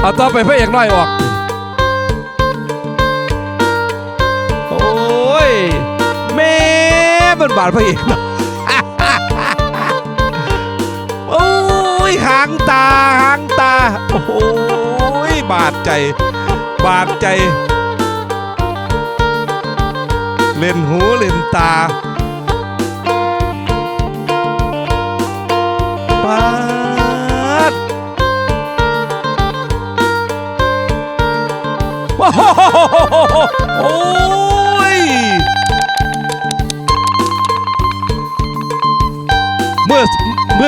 เอาต่อไปพระเอกน้อยออก โอ้ยแม่บันบาดพระเอกน้อยโอ้ยหางตาหางตา โอ้ยบาดใจ บาดใจ เล่นหูเล่นตาปา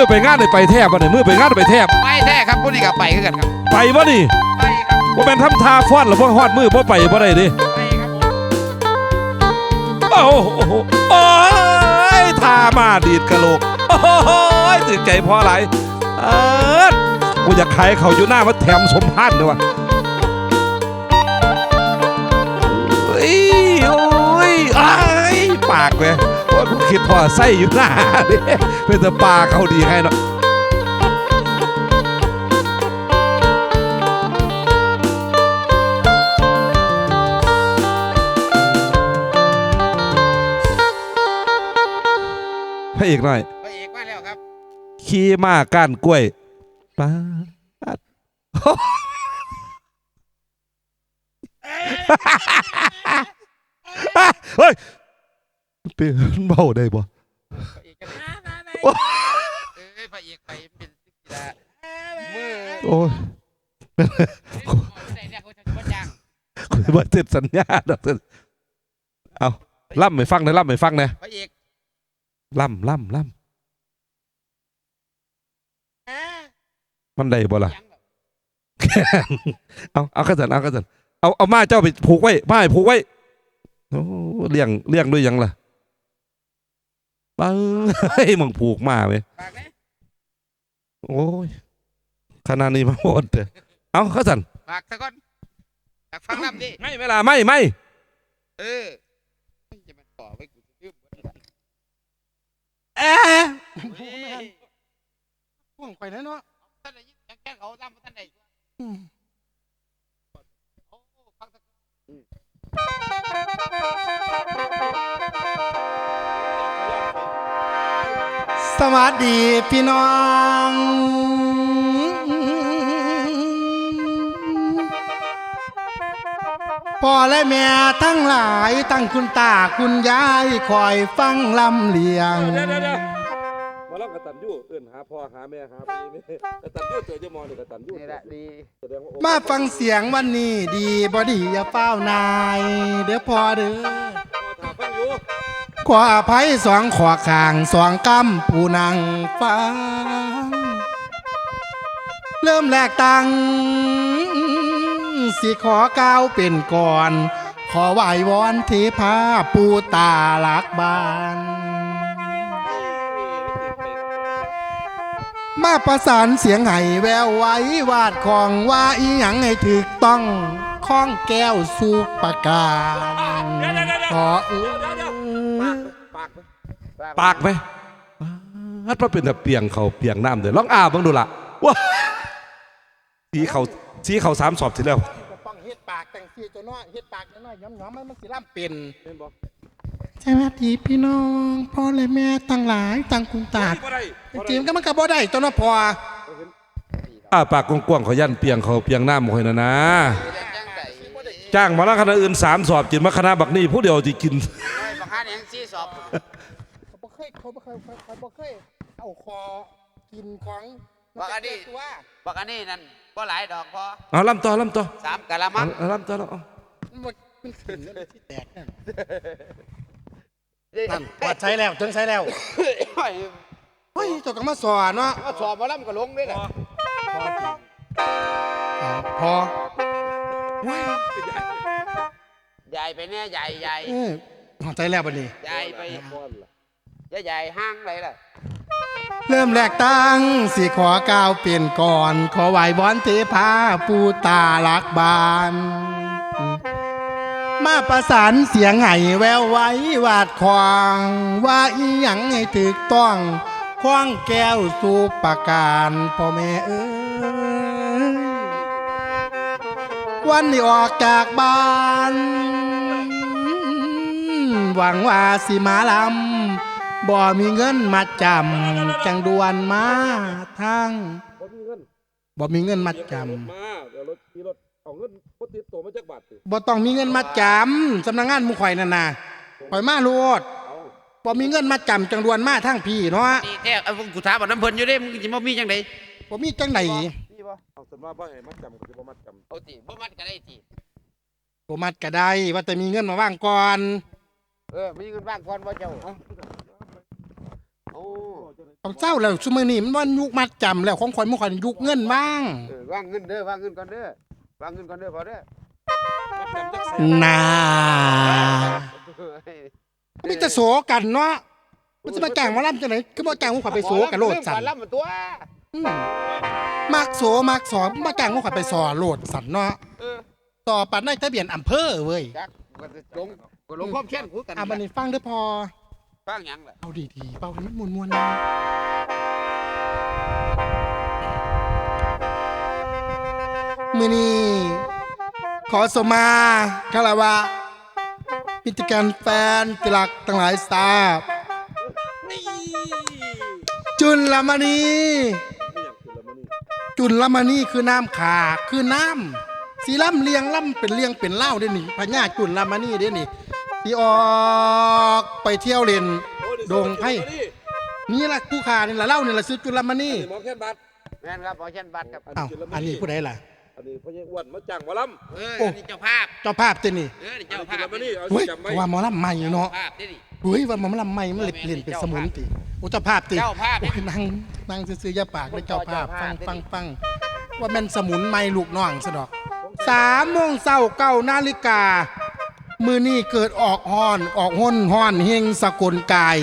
อไปงานได้ไปแทบวะเนี่ยเมื่อไปงานได้ไปแทบไปแท้ครับพวกนี้ก็ไปคือกันครับไปวะนี่ไปครับว่าเป็นทำทาฟ้อนหรือว่าฮอดมือว่าไปว่าได้ดิไปครับผมโอ้โหโอ้ยทามาดีดกะโหลกโอ้ยตื่นใจเพราะอะไรเออกูอยากขายเขาอยู่หน้ามาแถมสมพันธ์เลยวะเฮ้ยโอ้ยอ้ายปากเลย ว่ากูคิดพอไส้อยู่หน้าดิเป็นแต่ปลาเขาดีให้เนาะพระเอกหน่อยไปเอกมาแล้วครับ ขี่ม้าก้านกล้วยป้าดเฮ้ย เปลี่ยนเบาได้บ่พระเอกกันเอ้ยพระเอกไปเป็นสิกกีฬามือโอ้ยได้เนี่ยเขาจะว่าจ้างคุยว่าเสร็จสัญญาดอกเถอะเอาล่ำไม่ฟังนะล่ำไม่ฟังนะพระเอกล่ำล่ำล่ำมันได้บ่ล่ะยังเหรอเอาเอากระสันเอากระสันเอาเอามาเจ้าไปผูกไว้ผ้าให้ผูกไว้โอ้เลี้ยงเลี้ยงด้วยหยังล่ะ ปังเฮ้ยมึงผูกมาเว้ยฝากนะโอ้ยขนาดนี้มาหมดเลยเอากระสันฝากซะก่อนฝากฟังลำดิไม่เวลาไม่ไม่เออจะมาต่อไว้กูจะลืมหมดเลยเอ๊ะเฮ้ยห่วงไปแล้วเนาะท่านไหนยิ่งแก้เขาลำท่านไหนอืมโอ้ฟังซะก่ สวัสดีพี่น้องพ่อและแม่ทั้งหลายตั้งคุณตาคุณยายคอยฟังลำเลียง เดี๋ยวเดี๋ยวเดี๋ยวมาลองกระตันยูเอื้นหาพ่อหาแม่หาพี่แม่กระตันยูเจอจะมองนี่กระตันยูนี่แหละดีแสดงว่าโอ้มาฟังเสียงวันนี้ดีบอดีอย่าเฝ้านาย เดี๋ยวพอเด้อ พ่อถามฟังอยู่ ขออภัยสองขวาข้างสองกำผู้นั่งฟัง เริ่มแรกตังสิขอก้าวเป็นก่อน ขอไหววอนเทพาปูตาลักบานมาประสานเสียงไห้แววไว้วาดของว่าอีหยังให้ถูกต้องข้องแก้วสูประการขอเออ ปากไหมฮัดว่าเป็นแต่เปียงเขาเปียงน้ำเดี๋ยวลองอาบเบ้างดูล่ะว้าสีเขาสีเขาสามสอบทีแล้วก็ต้องเฮ็ดปากแต่งสีตัวน้อยเฮ็ดปากน้อยๆย้อมๆมันมันสิล่ำเป็นเป็นบ่สวัสดีพี่น้องพ่อและแม่ตั้งหลายตั้งคุณตาบ่ได้จริงๆก็มันก็บ่ได้ตัวน้อพออ้าปากกว้างๆเขายันเปียงเขาเปียงน้ำหอยนะนะจังไดจ้างมาแล้วคณะอื่นสามสอบจินมาคณะบักนี่ผู้เดียวจะกินไม่บังคับอ ย่างซี่สอบเขาบ่เคยเขาบ่เคยเขาบ่เคยเอาคอกินของบักอันนี้ ตัวบักอันนี้นั่นบ่หลายดอกพอเอาลำต่อลำต่อสามกะละมัเอางเอาลำต่อแล้วเอามันบ่มันขึ้นแล้วที่แตกนั่นนั่นว่าใช้แล้วถึงใช้แล้วเฮ้ยเจ้าก็มาสอนเนาะมาสอบมาล่ำก็ลงด้วยล่ะเอาพอว้ายใหญ่ไปแน่ใหญ่ใหญ่เออพอใจแล้วบัดนี้ใหญ่ไป ใหญ่ใหญ่ห้างไรล่ะเริ่มแรกตั้งสิขอก้าวเปลี่ยนก่อน ขอไหวบอนเทพาปูตาลักบาน มาประสานเสียงไห้แววไว้วาดควาง ว่าอีหยังให้ถูกต้องคว้างแก้วสูบประการพ่อแม่เอ้ยวันนี้ออกจากบ้าน หวังว่าสิมาลำ บ่มีเงินมาจำจังดวนมาทางบ่มีเงินบ่มีเงินมาจมาเดี๋ยวรถขี่รถเอาเงินบ่ติดตัวมาจักบาทสิำบ่ต้องมีเงินมาจำสำนักงานหมุข่อยนั่นน่ะข่อยมาโลดเอาบ่มีเงินมาจำจังดวนมาทางพี่เนาะดีแท้เอากูถามว่าน้ำเพิ่นอยู่เด้มึงสิบ่มีจังได๋บ่มีจังไหนนี่บ่เอาสมมาบ่ให้มัดจำก็สิบ่มัดจำเอาติบ่มัดก็ได้ติบ่มัดก็ได้ว่าแต่มีเงินมาว่างก่อนเออมีเงินบ้างก่อนบ่เจ้า โอ้ต้องเจ้าแล้วซุมื้อนี้มันว่ายุคมัดจำแล้วของข่อยหมุข่อยยุคเงินว่าง เออวางเงินเด้อวางเงินก่อนเด้อวางเงินก่อนเด้อพอเด้อมัดจำจักแสนน่าเฮ้ยมีแต่โสกันเนาะมันจะมาจ้างหมาล่ำจังไหนคือบ่จ้างหมุข่อยไปโสกันโลดสั่นก่อล่ำตัวอืมมักโสมักสอนมาจ้างหมุข่อยไปสอโลดสั่นเนาะเออต่อปัดในทะเบียนอำเภอเว้ย จักก็จะลงก็ลงความแค้นกูกัน อะบัดนี้ฟังเด้อพอ ฟังหยังล่ะเอาดีๆเป่าให้มันมวนๆนะมือนี้ขอสมาคารวะพิธีการแฟนติลักทั้งหลายทราบจุลละมณีไม่อยากขึ้นแล้วมื้อนี้จุลละมณีคือน้ำขาคือน้ำสีล่ำเลียงล่ำเป็นเลียงเป็นเล่าเด้นี่พญาจุลละมณีเด้นี่ ที่ออกไปเที่ยวเล่นโอ้ยโด่งไพ่นี่ละผู้ขานี่ละเล่านี่ละซื้อจุลละมณีนี่หมอแค่นบาทแม่นครับขอเช่นบัตรครับอ้าวอันนี้ผู้ใดล่ะอันนี้พ่อใหญ่อ้วนมาจ้างหมอลำเออโอ้อันนี้เจ้าภาพเจ้าภาพตัวนี่เออนี่เจ้าเจ้าภาภาพพมานี่เอาเฮ้ยจำไว้ว่าหมอลำใหม่เนาะภาพนี่ดิเฮ้ยว่าหมอลำใหม่มันเล่นเล่นเป็นสมุนติโอ้เจ้าภาพติเจ้าภาพโอ้ยนั่งนั่งซื้อๆอยาปากเลยเจ้าภาพเจ้าฟังภาพฟังฟังว่าแม่นสมุนใหม่ลูกน้องซะดอกสามโมงเช้าเก้านาฬิกา มือนี่เกิดออกห้อนออกห้นห้อนเฮงสกุลกาย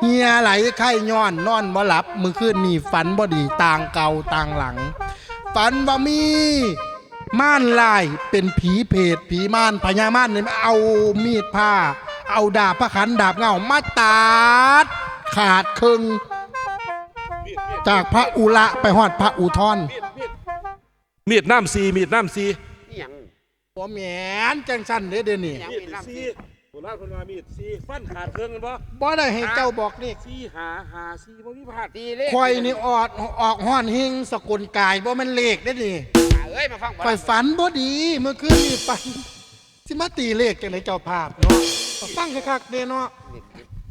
เฮียไหลไข้ย้อนนอนบ่หลับ มือคืนนี่ฝันบ่ดีต่างเก่าต่างหลัง ฝันว่ามีม่านลายเป็นผีเพศผีม่านพญาม่านเนี่ยเอามีดผ้า เอาดาบพระขันดาบเงามาตัดขาดครึ่งจากพระอุระไปหอดพระอุทรมีดมีดมีดน้ำซีมีดน้ำซี นี่หยังบ่แหมนจังสันเด้อเดี๋ยวนี้ยังมีดมีน้ำซีโบราณคนว่ามีดซีฟันขาดเครื่องกันบ่บ่ได้ให้เจ้าบอกนี่ซีหาหาซีบ่มีพลาดตีเลขคอยนี่ออดออกห้อนเฮงสกุลกายบ่แมันเลขได้อนี่เอ้ยมาฟังบ่คอยฝันบ่ดีเมื่อคืนนี่ฝันสิมาตีเลขจังไดเจ้าภาพเนาะฟังคักๆเด้เนาะ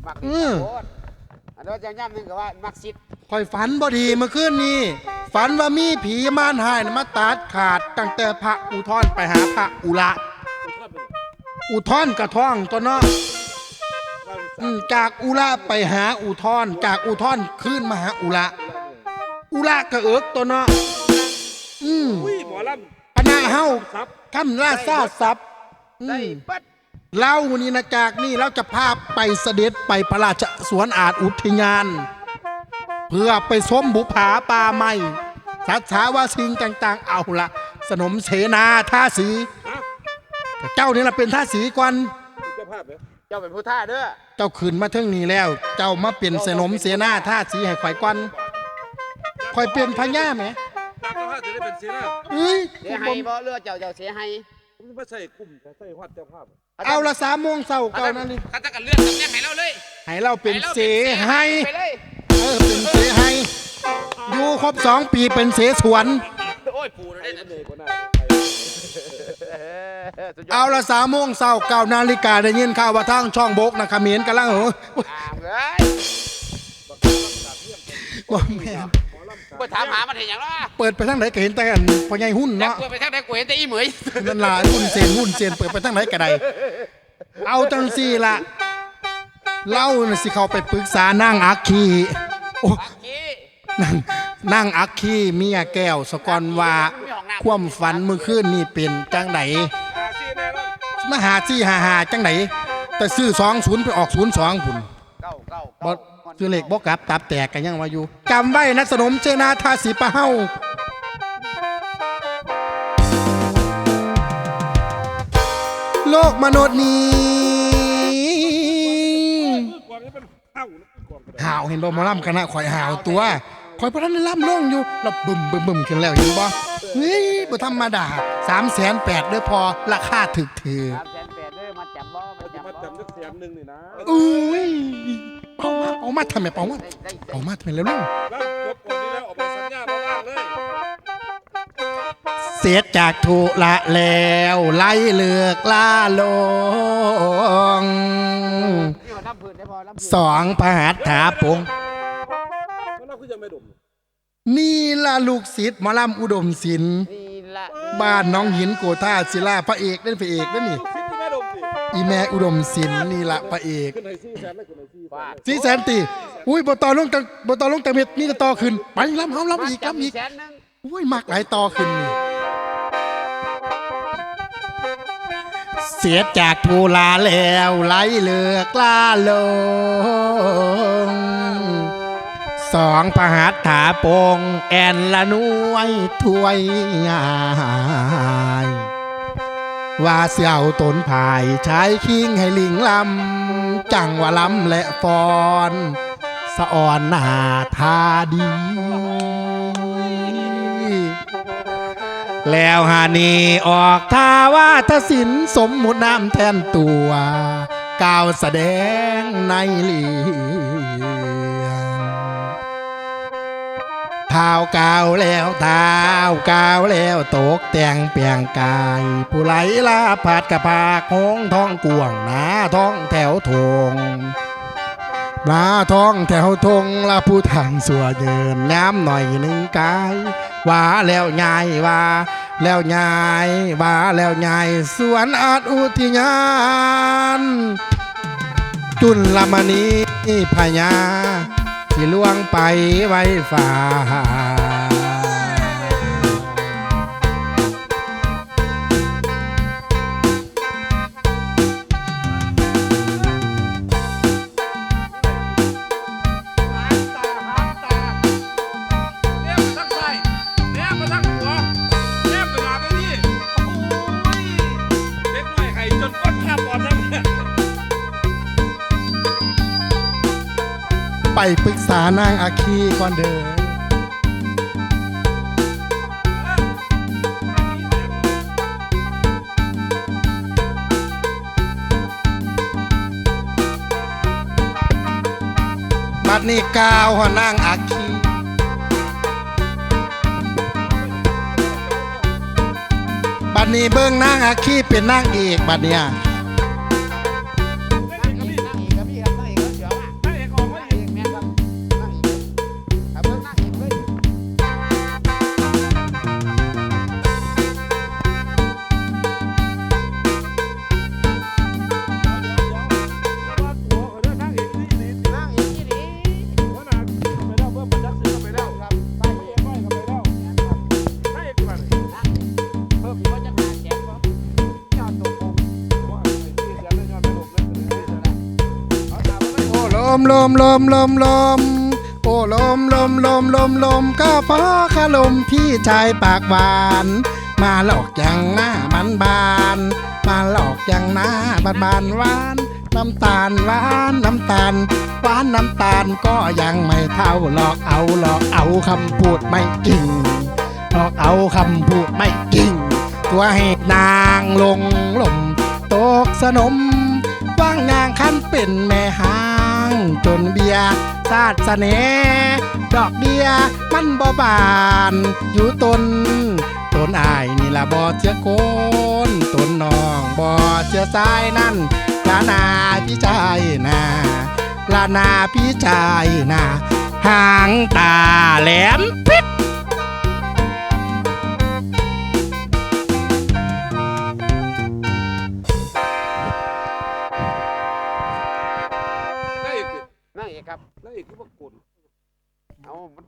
มักอืนี่มโคตรอันนั้นจะย่ำหนึงก็ว่ามักสิทธิ์คอยฝันบ่ดีเมื่อคืนนี้ ฝันว่ามีผีม่ารหายนะมาตัดขาดตั้งแต่พระอุทรไปหาพระอุระอุทอุทรกระท่องตัวเนาะอืมจากอุระไปหาอุทรจากอุทรขึ้นมาหาอุระอุระกระเอิกตัวเนาะอืมอุ้ยหมอลคณะเฮาำครับคำราซาซับอืได้มปัดเล่านี่นะจากนี่เราจะพาไปเสด็จไปพระราชสวนอาจอุทยาน เพื่อไปชมบุผาป่าไม้สัตว์สาวาสิงต่าง ๆ เอาละสนมเสนาท่าสีฮะเจ้านี่ละเป็นท่าสีก่อนเจ้าภาพเหรอเจ้าเป็นผู้ท่าเด้อเจ้าขืนมาเทิงนี้แล้ว เจ้ามาเป็นสนมเสนาท่าสีให้ข่อยก่อนข่อยเป็นพญาไหมจากเจ้าภาพจะได้เป็นเสียหน้าเอ้ยเสียให้บ่เลือเจ้าเจ้าเสียให้ผมจะไม่ใช่กลุ่มแต่ใส่ฮอดเจ้าภาพ เอาละสามโมงเช้าเก้านาฬิกาข้าจะกันเลือกตำแหน่งให้เราเลยให้เราเป็นเสให้ไปเลย เออเป็นเสให้อยู่ครบสองปีเป็นเสสวน โอ้ยปูเลยไอ้เด้นั่นเองก็น่าสุดยอดเอาละสามโมงเช้าเก้านาฬิกาได้ยินข่าวว่าทางช่องโบกนะเขมิ้นกำลังเหรออ่าเอ้ยบ่แม่นไปถามหามันเห็นอย่างไรเปิดไปทางไหนก็เห็นแต่กันพ่อใหญ่หุ้นแล้วเนาะกูไปทางไหนกูเห็นแต่อีเหมยนั่นล่ะหุ้นเซนหุ้นเซนเปิดไปทางไหนก็ได้เอาจังซี่ล่ะ เล่าน่ะสิเขาไปปรึกษานางอักคีโอ้ปักกี้นางนางอักคีเมียแก้วสกอนว่าความฝันเมื่อคืนนี่เป็นจังไหนมาหาซี่หาหาจังไหนแต่ซื้อสองศูนย์ไปออกศูนย์สองพุ่นเก้าเก้าบ่ซื้อเหลขบ่กลับตับแตกกันยังว่าอยู่จำไว้นะสนมเจนาทาสีปะเฮาโลกมนุษย์นี้ หาวเห็นบ่หมอลำคณะข่อยหาวตัวข่อยพระท่านได้ล่ำลงอยู่แล้วบึมบึมบึมขึ้นแล้วเห็นบ่เฮ้ยบ่ธรรมดาสามแสนแปดเด้อพอราคาถึกถือสามแสนแปดเด้อมาจับบ่มาจับมาบ่จำสักแสนหนึ่งนี่นะอุ้ยเอามาเอามาทำไมเอามาได้ได้เอามาทำไมแล้วลูกแล้วจบก่อนนี้แล้วออกไปสัญญามาว่างเลยเสียจากทุละแล้วไล่เลือกล่าลง นี่ว่าน้ำพื้นได้พอน้ำพื้นสองพหัตถาปงแล้วเราคือจะไม่ดมนี่ละลูกศิษย์หมอลำอุดมศิลป์นี่ละบ้านน้องหินโกธาศิลาพระเอกเล่นพระเอกนั่นนี่คิดที่ไม่ดมสิอีแม่อุดมศิลป์นี่ละพระเอกขึ้นให้ซี่แสนแล้วขึ้นให้ซี่แสว่านสีแสนตีอุ้ยบต่อลงจังบต่อลงจังเม็ดนี่จะต่อขึ้นไปลำเฮาลำอีกลำอีกแสนหนึงอุ้ยมากหลายต่อขึ้นนี่ เสียจากภูลาแล้วไหลเลือกล่าลงสองพหัตถาปงแอนละนวยถวยงายว่าเสี่ยวตนภายใช้คิงให้ลิงลำ จังว่าลำและฟอน สะอ่อนหน้าทาดี แล้วหานีออกท่าว่าทศิลป์สมมุติน้ำแทนตัวกาวแสดงในเลียงเท้าก้าวแล้วเท้าก้าวแล้วตกแต่งเปลี่ยงกาย ผู้ไหลลาผาดกระพากหงท้องกวงหนาท้องแถวทง นาท้องแถวทงละผู้ทางสัวเยินย้ำหน่อยหนึ่งกายว่าแล้วยายว่าแล้วยายว่าแล้วยายสวนอาจอุทิยานจุลลามณีพญาที่ล่วงไปไว้ฝ่า ปปรึกษานางอาคีก่อนเด้อบัดนี้กาวหอนางอาคีบัดนี้เบิ้งนางอาคีเป็นนางเอกบัดเนี่ย มลมลมลมลมโอ้ลมลมลมลมลมก็เพราะขลมพี่ชายปากหวาน มาหลอกอย่างหน้ามันบาน มาหลอกอย่างหน้าบานบานหวานน้ำตาลหวานน้ำตาลหวานน้ำตาลก็ยังไม่เท่าหลอกเอาหลอกเอาคำพูดไม่จริงหลอกเอาคำพูดไม่จริง ตัวให้นางลงลมตกสนมว่างงางคันเป็นแม่หา จนเบียซาดเสน่ดอกเบียมันบ่บาน อยู่ตนตนอายนี่ละบ่เจือโกนตนน้องบ่เจือสายนั่นลานาพี่ชายนาลานาพี่ชายนาหางตาแหลมพิษ ครับอกคือพวกนเอามัน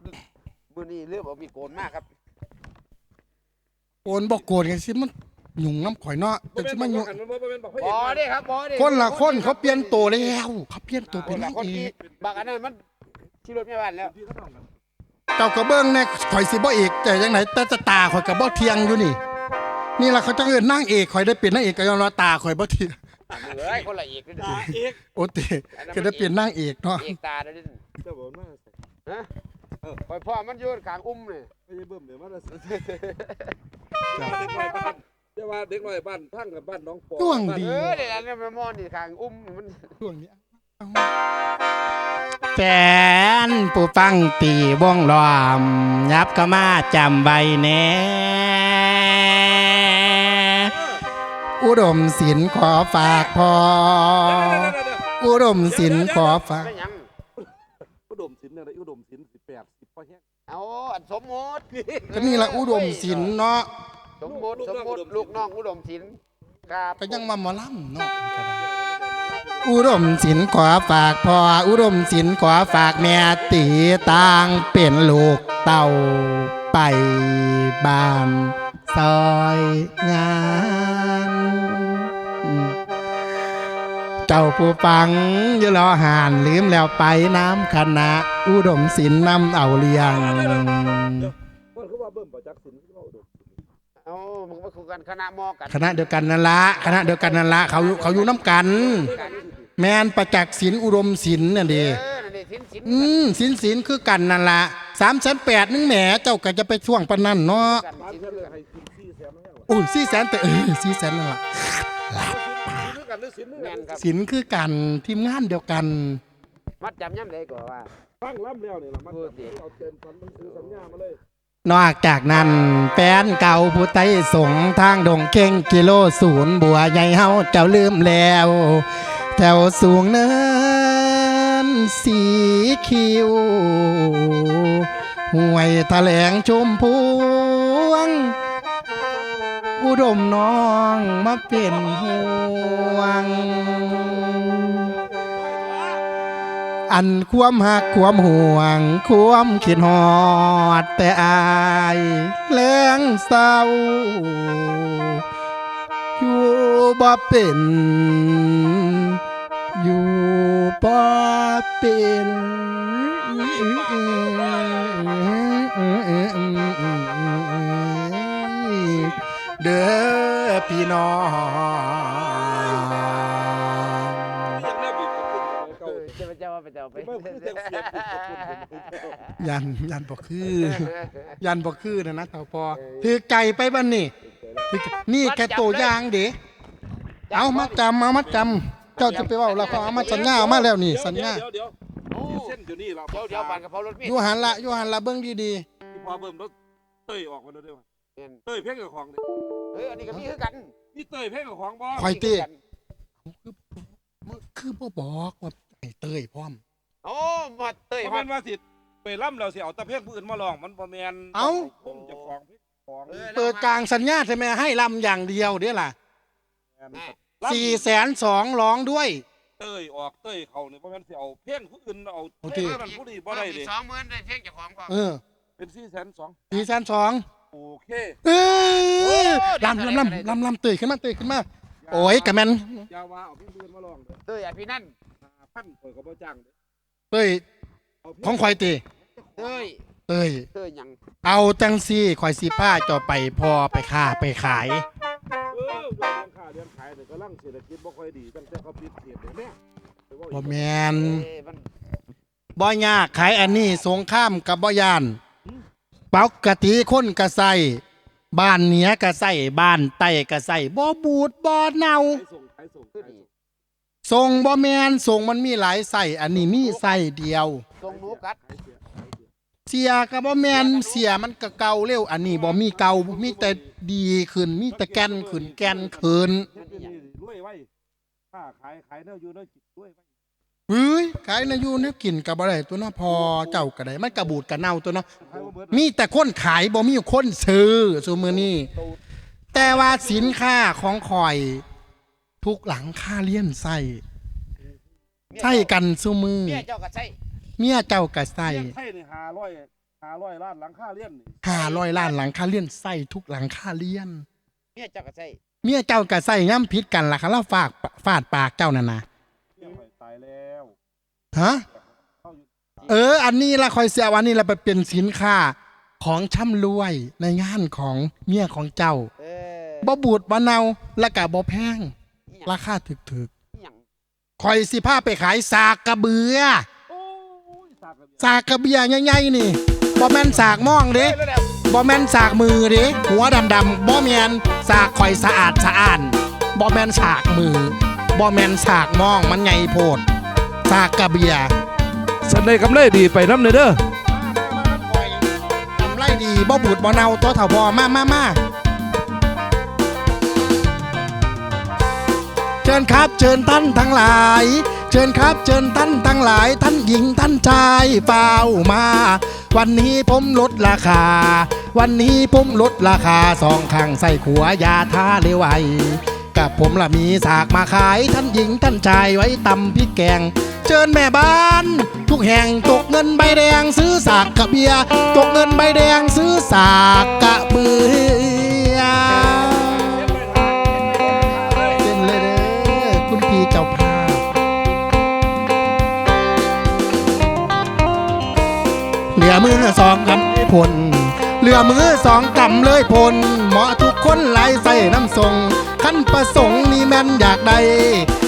มือนี้เริ่มเอามีโกนมากครับโกนบอกโกนกันสิมันหยุ่งน้ำข่อยเนาะแต่สิมันหยุ่งมันบ่เป็นบอกพระบเอกอนะเด้ครับบอเด้คนละคนเขาเปลี่ยนตัวแล้วเขาเปลี่ยนตัวเป็นนางเอกบางอันนั้นมันที่รถไม่บ้านแล้วเขากันเจ้าก็เบิ้องแน่ข่อยสิบ่เอกแต่ยังไงแต่จะตาข่อยกับบ่เทียงอยู่นี่ นี่ล่ะเขาจะเอิ้นนางเอกข่อยได้เป็นนางเอกก็ยอมรับตาข่อยบ่เทียง เอ้ยคนละเอกเลยตาเอกโอเตก็ได้เป็นนางเอกเนาะเอกตาเด้อเจ้าบอกว่าฮะคอยพ่อมันอยู่ข้างอุ้มนี่ไม่ใช่เบิ่มเดี๋ยวมันจะเด็กน้อยบ้านเดี๋ยวว่าเด็กน้อยบ้านทั้งกับบ้านน้องปอช่วงดีเออเดี๋ยวนั้นมันมอนนี่ข้างอุ้มมันช่วงนี้แฟนผู้ฟังตีวงล้อมยับเข้ามาจำไว้แน่ อุดมศิลป์ขอฝากพอ อุดมศิลป์ขอฝาก ไม่หยังอุดมศิลป์อะไรอุดมศิลป์สิบแปดสิบพอแห้งเอาอันสมมติก็นี่ละอุดมศิลป์เนาะสมมติสมมติลูกน้องอุดมศิลป์ครับก็ยังมาหมอลำเนาะอุดมศิลป์ขอฝากพอ อุดมศิลป์ขอฝากแม่ตีต่างเป็นลูกเต่าไปบ้านซอยงาน จ้าผู้ฟังอย่ารอหานลืมแล้วไปน้ำคณะ อุดมศิลป์นำเอาเลียงมันคือว่าเบิ่มประจักษ์ศิลป์คือว่าอุดมศิลป์เอามึงมาคุยกันคณะมอกันคณะเดียวกันนั่นละคณะเดียวกันนั่นละเขาอยู่เขาอยู่น้ำกัน แมนประจักษ์ศิลป์อุดมศิลป์น่ะเอดีอนั่นดิศิลป์ศิลป์อืมศิลป์ศิลป์คือกันนั่นละสามแสนแปดนึงแหมเจ้าก็จะไปช่วงปานนั่นเนาะกันบ้านศิลเพื่ป์อนให้ขึ้นสี่แสนไม่ใช่หรอโอ้ยสี่แสนแต่เออสี่แสนนั่นละศิลป์ กันหรือศิลป์แม่นครับ ศิลป์คือกันทีมงานเดียวกัน มัดจำย่ำเลยก่อนว่าตั้งล่ำแล้วเนี่ยละมันเอาเต็มฟันมันซื้อสัญญามาเลยนอกจากนั้นแฟนเก่าผู้ไต้สงทางดงเข่งกิโลศูนย์บัวใหญ่เฮาเจ้าลืมแล้วแถวสูงเนินสีคิวห่วยแถลงชมพวง อุดมน้องมาเป็นห่วง อันความหักความห่วง ความคิดหอด แต่อายแรงเศร้าอยู่บ่เป็นอยู่บ่เป็น เด้อพี่น้องยังน่าบีบกับคุณเอเก่าอจะไปเจ้าว่าไปเจ้าไปไม่คือเสียงเสียงบีบกับคุณยันยันบอกคือ ยันบอกคือนะนะเต่าพอถือไก่ไปบ้านนี่ถือไก่นี่แค่ตัวอย่างเด็เอามาจำเอามาจำเจ้าจะไปเว่าแล้วก็เอามาสัญญาเอามาแล้วนี่สัญญาเดี๋ยวเดี๋ยวโอ้เส้นอยู่นี่เราเดี๋ยวเดี๋ยวปั่นกระเพรารถมีดอยู่หันละอยู่หันละเบิ้งดีที่พอเบิ่มรถเต้ยออกมาแล้วเด้อ แม่นเต้ยเพ่งกับของดิเอออันนี้ก็มีคือกันนี่เต้ยเพ่งกับของบ่ๆคอยตีมีกันมึงคือบ่บอกว่าไอ้เต้ยพร้อม โอ้มาเต้ยเพราะฮอมัดนว่าสิไปล่ำเราสิเอาแตะเพ่งผู้อื่นมาลองมันบ่แม่นเอ้าผมจะของเพ่งของเออ เปิดกลางสัญญาใช่ไหมให้ลำอย่างเดียวเด้ล่ะแม่สี่แสนสองร้องด้วย เต้ยออกเต้ยเขานี่บ่แม่นสิเอาเพ่งผู้อื่นเอาโอเคเพ่งนั้นผู้นี้บ่ได้เด้สองหมื่นได้เพียงเจ้าของก่อนเออเป็น4 2 0 0สี่แสนสอง โอเคเออลำลำลำลำลำเตยขึ้นมาเตยขึ้นมา โอ้ยกะแมนอย่าว่าเอาเพ่งผู้อื่นมาลองเด้อเต้ยอะพี่นั่น5,000ข่อยก็บ่จ้างเด้อเตยเอาเพ่ของข่อยตีเต้ยเตยเต้ยหยังเอาจังซี่ข่อยสิผ้าเจอไปพอไปค้าไปขาย เออเรื่องค่าเรื่องขายเนี่ยกำลังเศรษฐกิจบ่ค่อยดีตั้งแต่เขาปิดเขตเนี่ยแม่ไปเว้าอีก บ่แมนเอ้ยมัน บ่ยากขายอันนี้สงข้ามกับบ่ยาน ปกติคนกะใส่บ้านเหนือกะใส่บ้านใต้กะใส่บ่บูดบ่เน่าส่งบ่แมนทรงมันมีหลายใส่อันนี้มีใส่เดียวทรงหนูกัดเสียก็บ่แมนเสียมันก็เก่าเร็ว อันนี้บ่มีเก่ามีแต่ดีขึ้นมีแต่แก่นขึ้นแก่นขึ้นรวยไว้ค่าขายขายแนวอยู่แนวจิตรวยไว้ เฮ้ยขายนาอยู่เนี่ยกินก็บ่ได้ตัวเนาะพอเจ้าก็ได้มันก็บูดก็เน่าตัวเนาะขายบ่เบิดมีแต่คนขายบ่มีคนซื้อซุมื้อนี้แต่ว่าสินค้าของข่อย ทุกหลังค่าเลี้ยนใส่ใส่กันซุมือเมียเจ้าก็ใช่เมียเจ้าก็ใส่เลี้ยงไทยนี่500 500ล้านหลังค่าเลี้ยงนี่ห้าร้อยล้านหลังค่าเลี้ยนใส่ทุกหลังค่าเลี้ยนเมียเจ้าก็ใช่เมียเจ้าก็ใส่ย่ำพิษกันล่ะค่ะเราฝากฟาดปากเจ้านั่นนะเลี้ยงไว้ตายแล้วฮะเข้าอยู่เออ อันนี้ละคอยเสียวันนี้ละไปเป็นสินค้าของช่ำรวยในงานของเมียของเจ้าเออบ่บูดบ่เนาและกะบ่แพงอีหยังราคาถึกอีหยังๆคอยสิพาไปขายสากกระเบือ โอ้ยสากกระเบือสากกระเบือใหญ่ๆนี่เบ่แม่นสากม่องเด้บ่แม่นสากมือเด้หัวดำๆบ่แม่นสากข่อยสะอาดสะอ้านบ่แม่นสากมือ บ่แม่นสากม่องมันไงโพดสากกระเบียสันได้กำไรดีไปน้ำเนเด้อทำไรดีบ่บูดบ่เนาตัวเถ่าบอมามามาเชิญครับเชิญท่านทั้งหลาย เชิญครับเชิญท่านทั้งหลาย ท่านหญิงท่านชายเฝ้ามา วันนี้ผมลดราคา วันนี้ผมลดราคาสองข้างใส่ขัวยาท่าเลวไหว กับผมละมีสากมาขายท่านหญิงท่านชายไว้ตำพริกแกง เชิญแม่บ้าน ทุกแห่งตกเงินใบแดงซื้อสากกระเบียตกเงินใบแดงซื้อสากกระเบือเต้นเลยเด้อคุณพี่เจ้าภาพเหลือมือสองกำพล เหลือมือสองกำเลยพลเหมาะทุกคนไหลใส่น้ำทรงขั้นประสงค์นี่แม่นอยากได้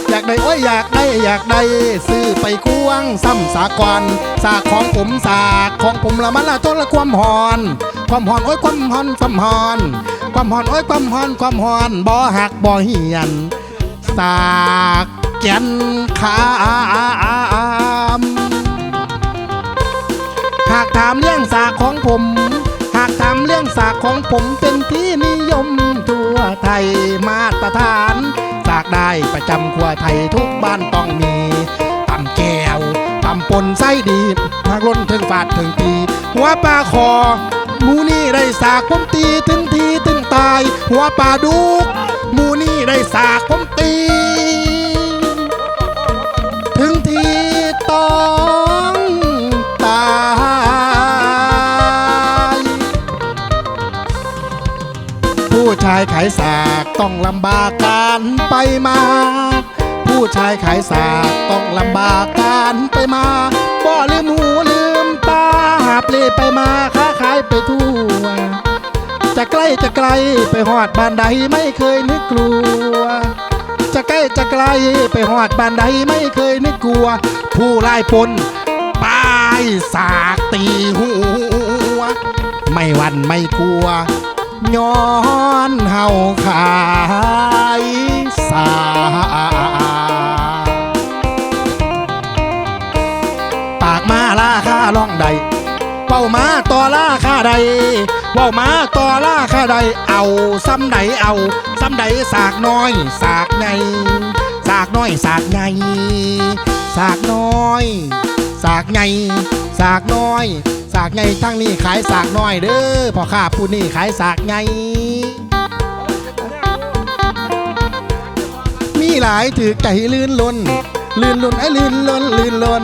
อยากได้โอ้ยอยากได้อยากได้ซื้อไปควงซ้ำสากรสากของผมสากของผมละมันละต้นละความหอน ความหอนโอ้ยความหอนความหอน ความหอนโอ้ยความหอนความหอนบ่หักบ่เหียนสากแกนขามหากถามเรื่องสากของผม หามเรื่องสากของผมเป็นที่นิยมทั่วไทยมาตรฐาน สากได้ประจำครัวไทยทุกบ้านต้องมีตำแก้วตำปนไส้ดีหากล้นถึงฝาดถึงตีหัวปลาคอหมูนี่ได้สากผมตีถึงทีถึงตาย หัวปลาดุกหมูนี่ได้สากผมตี ผู้ชายขายสากต้องลำบากการไปมา ผู้ชายขายสากต้องลำบากการไปมาบ่ลืมหูลืมตาหาบเล่ไปมาค้าขายไปทั่ว จะใกล้จะไกลไปหอดบ้านใดไม่เคยนึกกลัว จะใกล้จะไกลไปหอดบ้านใดไม่เคยนึกกลัว ผู้ไล่ปนป้ายสากตีหัวไม่หวันไม่กลัว ย้อนเฮาขายสาปากมาราคาล่องใดเป้ามาต่อราคาใดเป้ามาต่อราคาใดเอาซ้ำใดเอาซ้ำใดสากน้อยสากใหญ่สากน้อยสากใหญ่สากน้อยากใหญ่สากน้อย สากใหญ่ทั้งนี้ขายสากน้อยเด้อพ่อข้าผู้นี้ขายสากใหญ่มีหลายถือใจลื่นลนลื่นลนไอ้ลื่นลนลื่นลน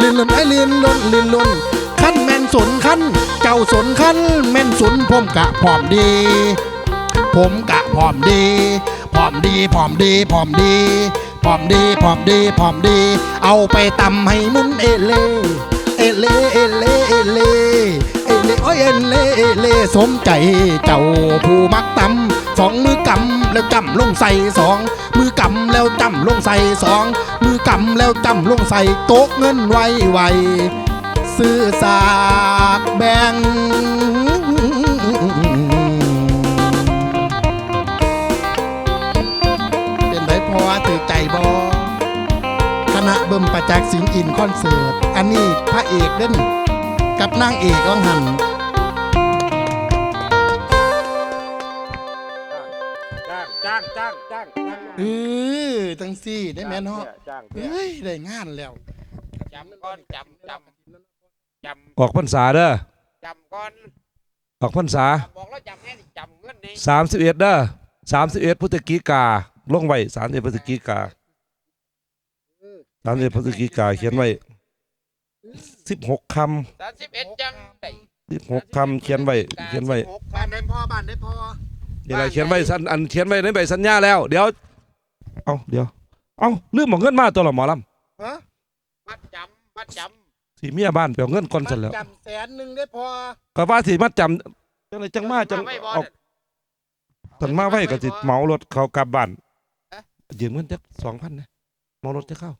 ลื่นลนไอ้ลื่นลนลื่นลนขั้นแม่นสนขั้นเจ้าสนขั้นแม่นสนผมกะพร้อมดี ผมกะพร้อมดีพร้อมดีพร้อมดีพร้อมดี อมดีพร้อมดีพร้อมดี เอาไปตำให้มุนเอเล่เอเล่เอเล่เอเล่เอเล่โอ้ยเอเล่เอเล่สมใจเจ้าผู้มักตำสองมือกำแล้วจำลงใส่สองมือกำแล้วจำลงใส่สองมือกำแล้วจำลงใส่โต๊ะเงินไวไวซื้อสากแบ่ง ณะเบิ่มประจักษ์สิงห์อินคอนเสิร์ต อันนี้พระเอกเด่นกับนางเอกว่างหันจ้างจ้างจ้างจ้างจ้างเออจังสี่ได้แม่เนาะจ้างเพื่อเฮ้ยได้งานแล้วจำก่อนจำจำจออกพรรษาเด้อำจำก่อนออกพรรษาบอกแล้วจำแน่นี่จำเงินนี่สามสิบเอ็ดเด้อสามสิบเอ็ดพฤศจิกาลงไว้สามสิบพฤศจิกา สามสิบพฤศจิกาเขียนไว้สิบหกคสามสิบเอ็ดจังไอ้ำสิบหกคำเขียนไว้เขียนไว้หกบ้านได้พ่อบ้านได้พ่อนี่แหละเขียนไว้สันอันเขียนไว้ในใบสัญญาแล้ว เดี๋ยว เอาเดี๋ยว เอาลืมบอกเงินมาตัวละหมอลฮะมัดจำมัดจำสีเมียบ้านไปเอาเงินก่อนเสร็จแล้วจำแสนหนึ่งได้พอก็ว่าสีมัดจำจังไรำจังมาจังไม่บอเอาลตันมาไว้ก็สิเหมารถเขากลับบ้านยืมเงินจักสองพันนะเหมารถจะเข้า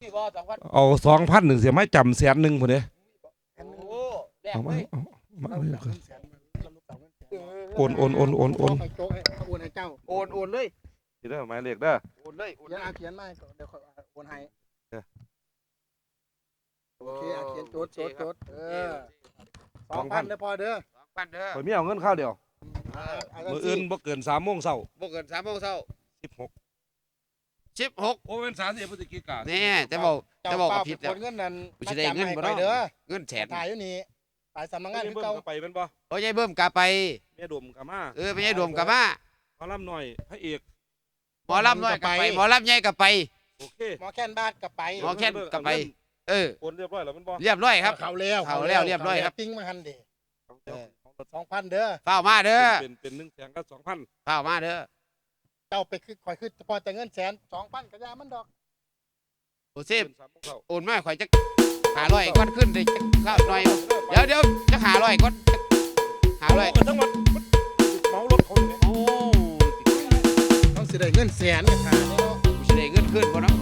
พี่บอลสองพันเอาสองพันหนึ่งเสียไม่จำแสนหนึ่งคนเดียพแลกเอาเลมายเอามาเอาเลยเงินแสนเราลูกสาวเงินแสนโอนโอนโอนโอนโอนให้โจ๊กให้โอนให้เจ้าโอนโอนเลยทีเด้อหมายเลขเด้อโอนเลยโอนเขียนเลยอาเขียนมาให้ก่อนเดี๋ยวค่อยโอนให้เออโอเคอาเขียนโจดโจดโจดเอเอออสองพันเด้อพอเด้อสองพันเด้อข่อยมีเอาเงินข้าวเดียวเออเอามื้อจัอื่งนสิบ่เกิน3โมงเช้าบ่เกินสามโมงเช้า16 สิบหกโอ้เป็น30พฤศจิกายนนี่แต่บอกเจ้าแต่บอกเป้ากับผิดเป็นคนเงินนั่นกูสิได้เงินบ่มาเนาะจำให้ข่อยเด้อเงินแสนถ่ายอยู่นี่ถ่ายสำนักงานเบิ่คืงอเก่าก็ไปเป็นบ่โอ้ยายเบิ่มกลับไปแม่ดมก็มาเออไปยายดมกลับมาหมอลำหน่อยพระเอกหมอลำน้อยกลับไปหมอลำใหญ่กลับไปโอเคหมอแค้นบาทกับไปหมอแค้นกลับไป เออโอนเรียบร้อยแล้วแมันบ่เรียบร้อยครับเขาแล้วเขาแล้วเรียบร้อยครับติ้งมาหันเด้เอาเดี๋ยวเอารถสองพันเด้อเฝ้ามาเด้อเป็นเป็น1แสนกับ2,000เฝ้ามาเด้อ เจ้าไปคือข่อยคือพอแต่เงินแสนสองพันกระยามันดอกโอเซฟเกิน3โมงเช้าโอนมาข่อยจะหาร้อยก้อนขึ้นเลยข้าวหน่อยเดี๋ยวเดี๋ยวจะหาร้อยก้อนหาร้อยโทั้งหมดมันเมารถเขาอยู่เนี่ยโอ้ต้องสิได้เงินแสนกันค่ะเนาะกูสิได้เงินขึ้นบ่เนาะ